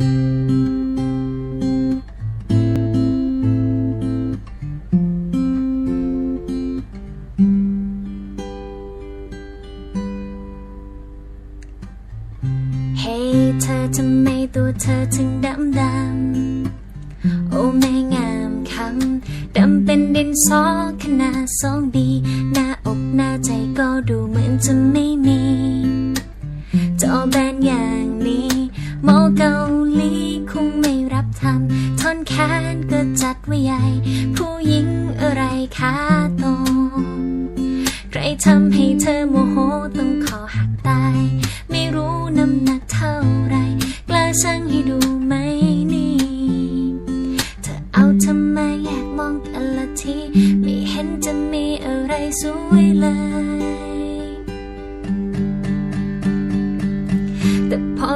เธอทำไมตัวเธอถึงดำดำ โอ้ไม่งามคำ ดำเป็นดินสอขนาดสงดี หน้าอกหน้าใจก็ดูเหมือนจะไม่มีจอแบนอย่าง หมอเกาหลีคงไม่รับทำทอนแขนก็จัดไว้ใหญ่ ผู้หญิงอะไรคะโต ใครทำให้เธอโมโหต้องขอหักต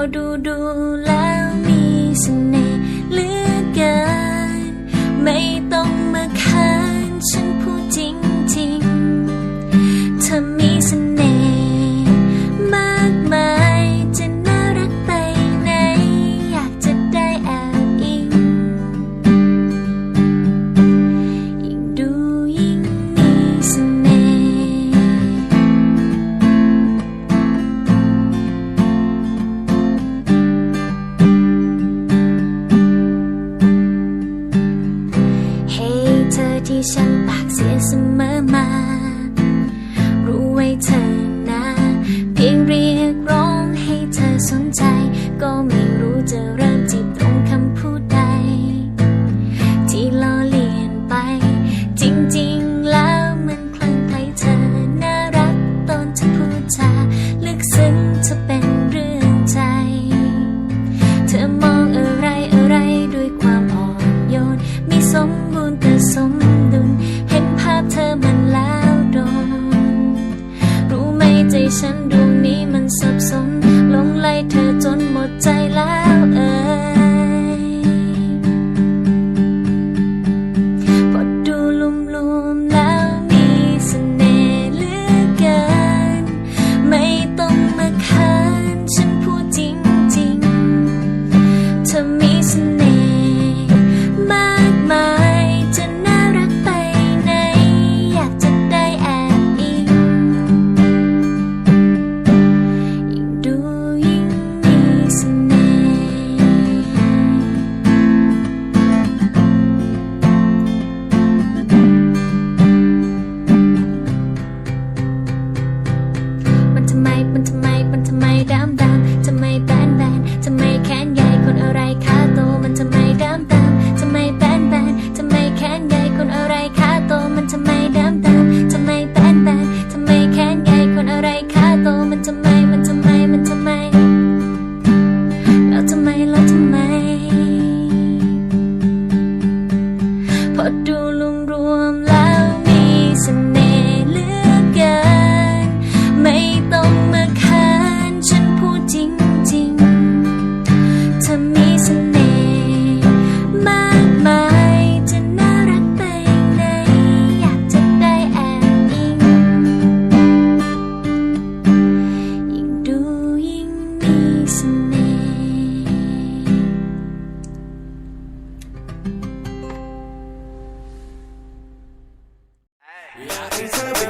do do la ฉันปากเสียเสมอมา It's a